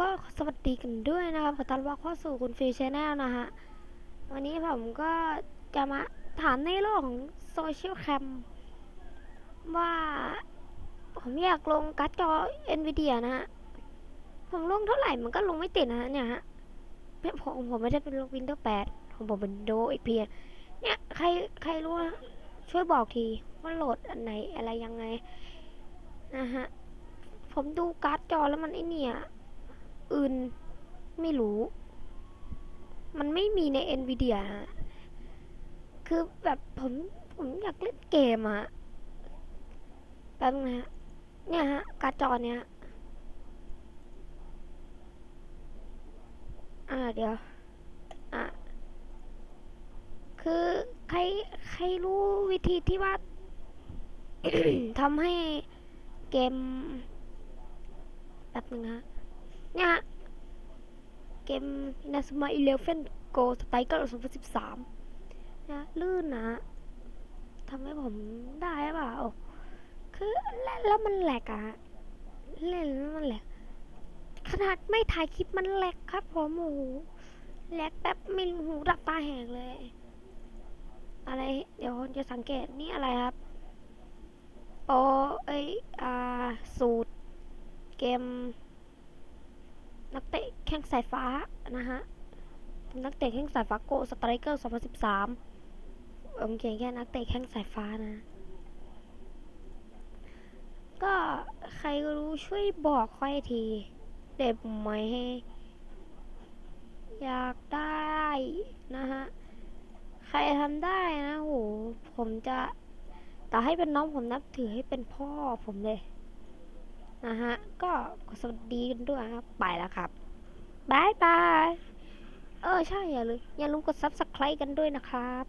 ก็สวัสดีกันด้วยนะครับขอต้อนรับเข้าสู่คุณฟิวชแนลนะฮะ วันนี้ผมก็จะมาถามในโลกของโซเชียลแคมว่าผมอยากลงการ์ดจอ NVIDIA นะฮะ ผมลงเท่าไหร่มันก็ลงไม่ติดนะฮะเนี่ยฮะผมผมไม่ได้เป็นลง Windows 8ของผมเป็น Windows XP เนี่ยใครใครรู้ช่วยบอกทีว่าโหลดอันไหนอะไรยังไงนะฮะผมดูการ์ดจอแล้วมันไอเนี่ย อื่น ไม่รู้ มันไม่มีใน NVIDIA ฮะ คือแบบผมผมอยากเล่นเกมอะแป๊บนึงนะฮะ เนี่ยฮะ การ์จอเนี้ยอ่าเดี๋ยว อะ คือใครใครรู้วิธีที่ว่าทำให้เกมแบบนึงฮะ นี่ยฮะเกมนาสมาอิเลฟเฟนโกสไตเกอร์สองพันสิบสามนะลื่นนะทำให้ผมได้เปล่าคือแล้วมันแหลกอะเล่นแล้วมันแหลกขนาดไม่ถ่ายคลิปมันแหลกครับผมโอ้โหแหลกแบบไม่หูดับตาแหกเลย อะไร เดี๋ยวจะสังเกตนี่อะไรครับโอเอยอ่าสูตรเกม นักเตะแข้งสายฟ้านะฮะนักเตะแข้งสายฟ้าโกสไตรเกอร์ 2013ผมเขียนแค่นักเตะแข้งสายฟ้านะ ก็ใครรู้ช่วยบอกค่อยที เด็บไหมให้อยากได้นะฮะ ใครทำได้นะโหผมจะต่อให้เป็นน้องผมนับถือให้เป็นพ่อผมเลย นะฮะ ก็สวัสดีกันด้วยครับ ไปแล้วครับบายบาย เออ ใช่ อย่าลืมอย่าลืมกด subscribe กันด้วยนะครับ